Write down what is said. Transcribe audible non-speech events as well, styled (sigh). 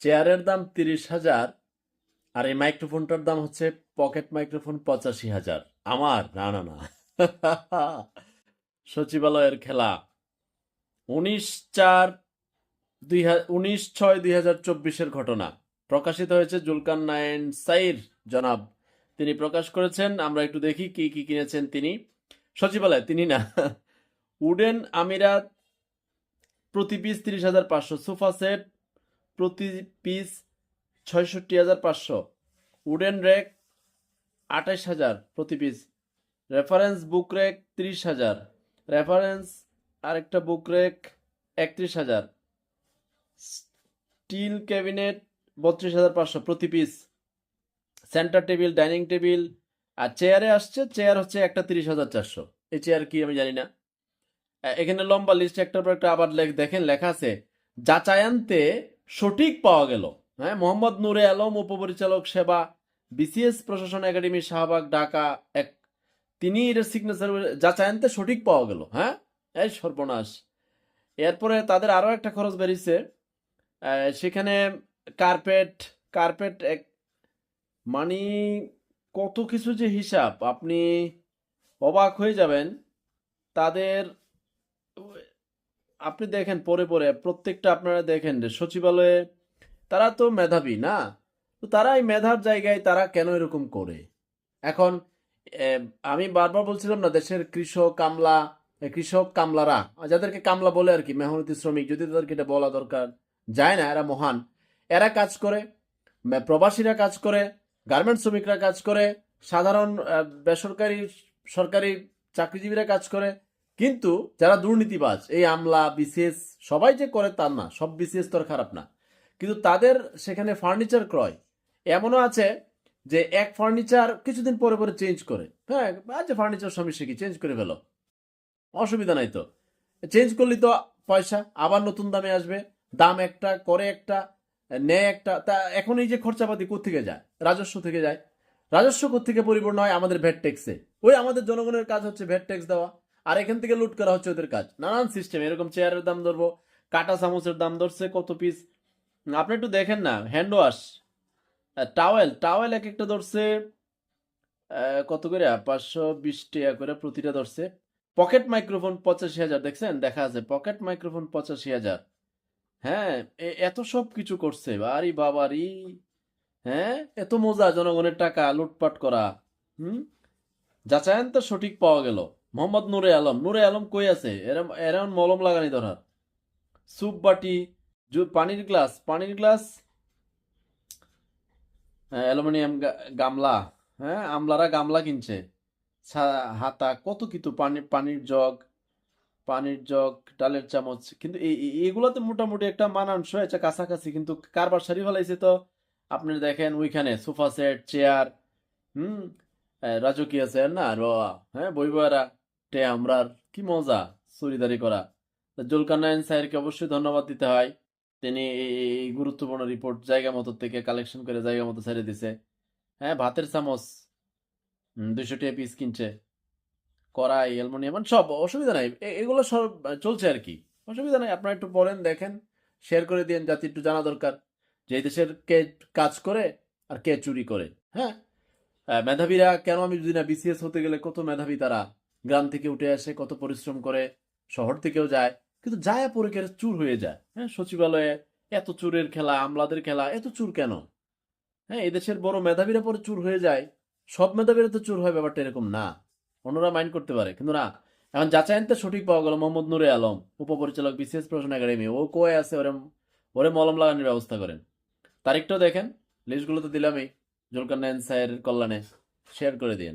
চেয়ারের দাম তিরিশ হাজার আর এই মাইক্রোফোনটার দাম হচ্ছে পকেট মাইক্রোফোন পঁচাশি হাজার। আমার, না না না। (laughs) সচিবালয়ের খেলা। উনিশ চার দুই উনিশ ছয় দুই হাজার চব্বিশের ঘটনা। প্রকাশিত হয়েছে জুলকান নাইন সাইর, জনাব। তিনি প্রকাশ করেছেন, আমরা একটু দেখি কি কি কিনেছেন তিনি। সচিবালয়, তিনি না। উডেন আমিরাত প্রতি পিস তিরিশ হাজার পাঁচশো সোফা সেট প্রতি পিস ছয়ষট্টি হাজার পাঁচশো। উডেন রেক আঠাশ হাজার প্রতি পিস। রেফারেন্স বুক রেক তিরিশ হাজার। রেফারেন্স আরেকটা বুক রেক একত্রিশ হাজার। স্টিল ক্যাবিনেট বত্রিশ হাজার পাঁচশো প্রতি piece. Centre table, dining table, আর চেয়ারে আসছে, চেয়ার হচ্ছে একটা তিরিশ হাজার চারশো। এই চেয়ার কি আমি জানি না। এখানে লম্বা লিস্ট একটার পর একটা আবার দেখেন লেখা আছে, যাচায়ান্তে সঠিক পাওয়া গেল। হ্যাঁ মোহাম্মদ নূরে আলম, উপপরিচালক সেবা, বিসিএস প্রশাসন একাডেমি শাহবাগ, ঢাকা, এক, তিনি এর সিগনেচার যাচায়ান্তে সঠিক পাওয়া গেল। হ্যাঁ এই সর্বনাশ। এরপরে তাদের আরও একটা খরচ বেরিয়েছে। সেখানে কার্পেট কার্পেট এক মানে কত কিছু যে হিসাব, আপনি অবাক হয়ে যাবেন। তাদের আপনি দেখেন পরে পরে প্রত্যেকটা আপনারা দেখেন যে সচিবালয়ে তারা তো মেধাবী, না? তো তারা এই মেধার জায়গায় তারা কেন এরকম করে? এখন আমি বারবার বলছিলাম না, দেশের কৃষক কামলা কৃষক কামলারা, যাদেরকে কামলা বলে আর কি, মেহনতি শ্রমিক, যদি তাদেরকে এটা বলা দরকার, যায় না, এরা মহান। এরা কাজ করে প্রবাসীরা কাজ করে গার্মেন্ট শ্রমিকরা কাজ করে, সাধারণ বেসরকারি, সরকারি চাকরিজীবীরা কাজ করে কিন্তু যারা দুর্নীতিবাজ, এই আমলা, বিসিএস, সবাই যে করে তার না, সব বিসিএস তো খারাপ না। কিন্তু তাদের সেখানে ফার্নিচার ক্রয়, এমনও আছে যে এক ফার্নিচার কিছুদিন পরে পরে চেঞ্জ করে। হ্যাঁ আচ্ছা ফার্নিচার সমস্যা কি চেঞ্জ করে ফেলো? অসুবিধা নাই তো। চেঞ্জ করলে তো পয়সা, আবার নতুন দামে আসবে, দাম একটা, করে একটা, নেয় একটা, তা এখন এই যে খরচাপাতি কোথেকে যায়? রাজস্ব থেকে যায়। রাজস্ব কোথেকে পরিপূর্ণ হয় আমাদের ভ্যাট ট্যাক্সে ওই আমাদের জনগণের কাজ হচ্ছে ভ্যাট ট্যাক্স দেওয়া। আর এখান থেকে লুট করা হচ্ছে ওদের কাজ। নানান সিস্টেম এরকম চেয়ারের দাম ধরবো, কাটা চামচের দাম ধরছে কত পিস আপনি একটু দেখেন না হ্যান্ড ওয়াশ টাওয়েল টাওয়েল এক একটা ধরছে কত করে? পাঁচশো বিশ টাকা করে প্রতিটা ধরছে। পকেট মাইক্রোফোন পঁচাশি হাজার, দেখছেন? দেখা আছে পকেট মাইক্রোফোন পঁচাশি হাজার। হ্যাঁ এত সব কিছু করছে, বাড়ি বাবারি হ্যাঁ? এত মজা, জনগণের টাকা, লুটপাট করা, হুম? যাচায়ন তো সঠিক পাওয়া গেল। মোহাম্মদ নূরে আলম। নূরে আলম কই আছে? এরম এরম মলম লাগানি ধরার স্যুপ বাটি পানির গ্লাস। পানির গ্লাস হ্যাঁ, অ্যালুমিনিয়াম গামলা। হ্যাঁ আমলারা গামলা কিনছে। হাতা কত কিছু পানি পানির জগ পানির জগ ডালের চামচ। কিন্তু এগুলোতে মোটামুটি একটা মানানসই আছে কাছাকাছি। কিন্তু কারবার সারি ফেলাইছে তো। আপনি দেখেন ওইখানে সোফা সেট চেয়ার হুম? রাজকীয় চেয়ার না র হ্যাঁ বইবারা টে আমরার কি মজা চুরিদারি করা। তো জুলকারনাইন স্যারকে অবশ্যই ধন্যবাদ দিতে হয়। তিনি এই গুরুত্বপূর্ণ রিপোর্ট জায়গা মতো থেকে কালেকশন করে জায়গা মতো ছেড়ে দিছে। হ্যাঁ ভাতের চামচ দুইশো টাকা পিস কিনছে। কড়াই, অ্যালুমিনিয়াম মানে সব, অসুবিধা নাই। এগুলো সব চলছে আর কি। অসুবিধা নাই, আপনারা একটু পড়েন, দেখেন শেয়ার করে দিন যাতে একটু জানা দরকার যে দেশের কে কাজ করে আর কে চুরি করে। হ্যাঁ? মেধাবীরা কেন আমি যদি না বিসিএস হতে গেলে কত মেধাবী তারা? গ্রাম থেকে উঠে আসে, কত পরিশ্রম করে, শহর থেকেও যায়, কিন্তু যায় পরীক্ষার চুর হয়ে যায়? হ্যাঁ সচিবালয়ে এত চুরের খেলা, আমলাদের খেলা, এত চুর কেন? হ্যাঁ এদেশের বড় মেধাবীরা পরে চুর হয়ে যায়, সব মেধাবীরা তো চুর হয়, ব্যাপারটা এরকম না। অন্যরা মাইন্ড করতে পারে, কিন্তু না, এখন যাচাইনতে সঠিক পাওয়া গেল মোহাম্মদ নুরে আলম, উপপরিচালক বিশেষ প্রশাসন একাডেমি, ও কয়ে আছে, ওরে ওরে মলম লাগানোর ব্যবস্থা করেন। তারিখটাও দেখেন লিস্টগুলো তো দিলামই, জুলকার নাইন স্যারের কল্যাণে শেয়ার করে দিন